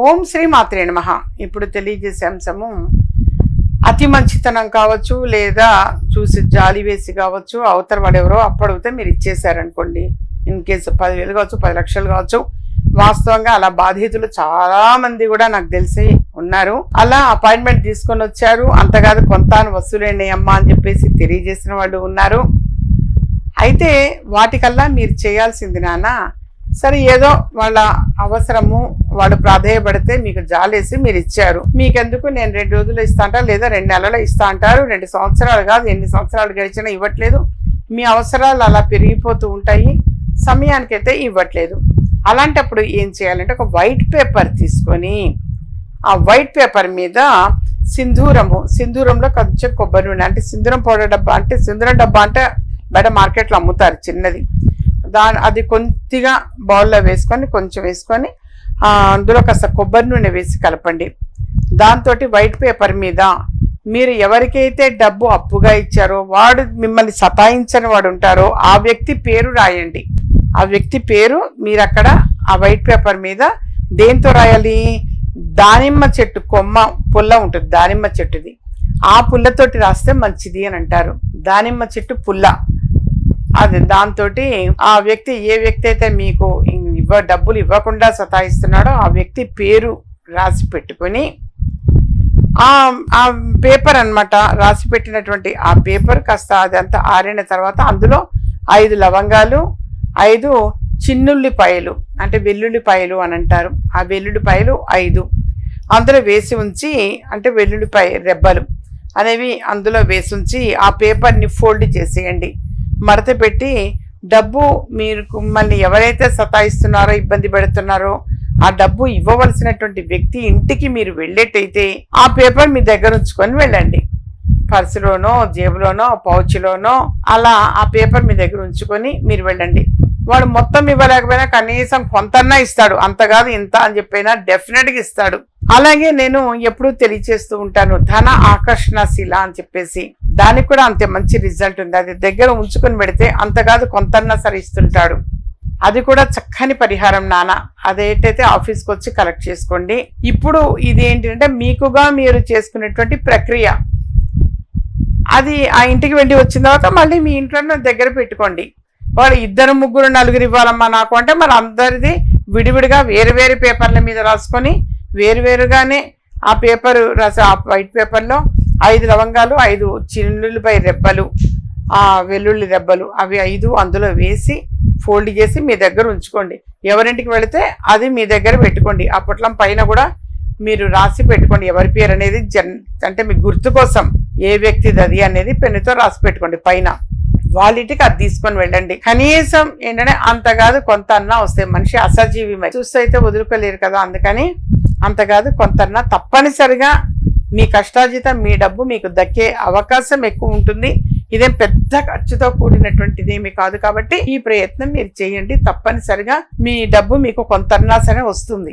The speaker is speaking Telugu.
ఓం శ్రీ మాత్రే నమ. ఇప్పుడు తెలియజేసే అంశము అతి మంచితనం కావచ్చు లేదా చూసి జాలి వేసి కావచ్చు అవతల వాడెవరో అప్పుడైతే మీరు ఇచ్చేసారనుకోండి ఇన్ కేసు పదివేలు కావచ్చు పది లక్షలు కావచ్చు వాస్తవంగా అలా బాధితులు చాలా మంది కూడా నాకు తెలిసి ఉన్నారు. అలా అపాయింట్మెంట్ తీసుకొని వచ్చారు. అంతకాదు కొంత వసూలేండి అమ్మా అని చెప్పేసి తెలియజేసిన వాళ్ళు ఉన్నారు. అయితే వాటికల్లా మీరు చేయాల్సింది నాన్న సరే ఏదో వాళ్ళ అవసరము వాళ్ళు ప్రాధేయపడితే మీకు జాలేసి మీరు ఇచ్చారు. మీకెందుకు నేను రెండు రోజులు ఇస్తా అంటారు లేదా రెండు నెలలు ఇస్తా అంటారు రెండు సంవత్సరాలు కాదు ఎన్ని సంవత్సరాలు గడిచినా ఇవ్వట్లేదు. మీ అవసరాలు అలా పెరిగిపోతూ ఉంటాయి సమయానికైతే ఇవ్వట్లేదు. అలాంటప్పుడు ఏం చేయాలంటే ఒక వైట్ పేపర్ తీసుకొని ఆ వైట్ పేపర్ మీద సింధూరము సింధూరంలో కొంచెం కొబ్బరి నూనె అంటే సింధూరం పౌడర్ డబ్బా అంటే సింధూరం డబ్బా అంటే బయట మార్కెట్లో అమ్ముతారు చిన్నది. దాని అది కొద్దిగా బౌల్లో వేసుకొని కొంచెం వేసుకొని అందులో కాస్త కొబ్బరి నూనె వేసి కలపండి. దాంతో వైట్ పేపర్ మీద మీరు ఎవరికైతే డబ్బు అప్పుగా ఇచ్చారో వాడు మిమ్మల్ని సతాయించని వాడు ఉంటారో ఆ వ్యక్తి పేరు రాయండి. ఆ వ్యక్తి పేరు మీరు అక్కడ ఆ వైట్ పేపర్ మీద దేంతో రాయాలి? దానిమ్మ చెట్టు కొమ్మ పుల్ల ఉంటుంది దానిమ్మ చెట్టుది. ఆ పుల్లతోటి రాస్తే మంచిది అని అంటారు. దానిమ్మ చెట్టు పుల్ల. అది దాంతో ఆ వ్యక్తి ఏ వ్యక్తి అయితే మీకు ఇవ్వ డబ్బులు ఇవ్వకుండా సతాయిస్తున్నాడో ఆ వ్యక్తి పేరు రాసి పెట్టుకొని ఆ పేపర్ అన్నమాట రాసి పెట్టినటువంటి ఆ పేపర్ కాస్త అదంతా ఆరిన తర్వాత అందులో ఐదు లవంగాలు ఐదు చిన్నుల్లిపాయలు అంటే వెల్లుల్లిపాయలు అని అంటారు. ఆ వెల్లుల్లిపాయలు ఐదు. అందులో వేసి ఉంచి అంటే వెల్లుల్లిపాయ రెబ్బలు అనేవి అందులో వేసి ఉంచి ఆ పేపర్ని ఫోల్డ్ చేసేయండి. మడత పెట్టి డబ్బు మీరు మిమ్మల్ని ఎవరైతే సతాయిస్తున్నారో ఇబ్బంది పెడుతున్నారో ఆ డబ్బు ఇవ్వవలసినటువంటి వ్యక్తి ఇంటికి మీరు వెళ్ళేటైతే ఆ పేపర్ మీ దగ్గర ఉంచుకొని వెళ్ళండి. పర్సులోనో జేబులోనో పౌచ్లోనో అలా ఆ పేపర్ మీ దగ్గర ఉంచుకొని మీరు వెళ్ళండి. వాడు మొత్తం ఇవ్వలేకపోయినా కనీసం కొంతన్నా ఇస్తాడు. అంత కాదు ఇంత అని చెప్పినా డెఫినెట్గా ఇస్తాడు. అలాగే నేను ఎప్పుడూ తెలియచేస్తూ ఉంటాను. ధన ఆకర్షణ శిల అని చెప్పేసి. దానికి కూడా అంతే మంచి రిజల్ట్ ఉంది. అది దగ్గర ఉంచుకొని పెడితే అంత కాదు కొంతన్నా సరే ఇస్తుంటాడు. అది కూడా చక్కని పరిహారం నాన్న. అదేంటైతే ఆఫీస్కి వచ్చి కలెక్ట్ చేసుకోండి. ఇప్పుడు ఇది ఏంటంటే మీకుగా మీరు చేసుకునేటువంటి ప్రక్రియ. అది ఆ ఇంటికి వెళ్ళి వచ్చిన తర్వాత మళ్ళీ మీ ఇంట్లో దగ్గర పెట్టుకోండి. వాడు ఇద్దరు ముగ్గురు నలుగురు ఇవ్వాలమ్మా నాకు అంటే మరి అందరిది విడివిడిగా వేరు వేరు పేపర్ల మీద రాసుకొని వేరువేరుగానే ఆ పేపర్ రాసి ఆ వైట్ పేపర్లో ఐదు లవంగాలు ఐదు చిన్నులపై రెబ్బలు వెల్లుల్లి రెబ్బలు అవి ఐదు అందులో వేసి ఫోల్డ్ చేసి మీ దగ్గర ఉంచుకోండి. ఎవరింటికి వెళితే అది మీ దగ్గర పెట్టుకోండి. ఆ పొట్లం పైన కూడా మీరు రాసి పెట్టుకోండి. ఎవరి పేరు అనేది జన్ అంటే మీ గుర్తు కోసం ఏ వ్యక్తిది అది అనేది పెన్నుతో రాసి పెట్టుకోండి పైన. వాళ్ళింటికి అది తీసుకొని వెళ్ళండి. కనీసం ఏంటంటే అంత కాదు కొంత అన్నా వస్తాయి. మనిషి అసజీవి మరి. చూస్తే అయితే వదులుకోలేరు కదా అందుకని అంత కాదు కొంతన్నా తప్పనిసరిగా మీ కష్టార్జితం మీ డబ్బు మీకు దక్కే అవకాశం ఎక్కువ ఉంటుంది. ఇదేం పెద్ద ఖర్చుతో కూడినటువంటిది ఏమి కాదు కాబట్టి ఈ ప్రయత్నం మీరు చేయండి తప్పనిసరిగా. మీ డబ్బు మీకు కొంతన్నా సరే వస్తుంది.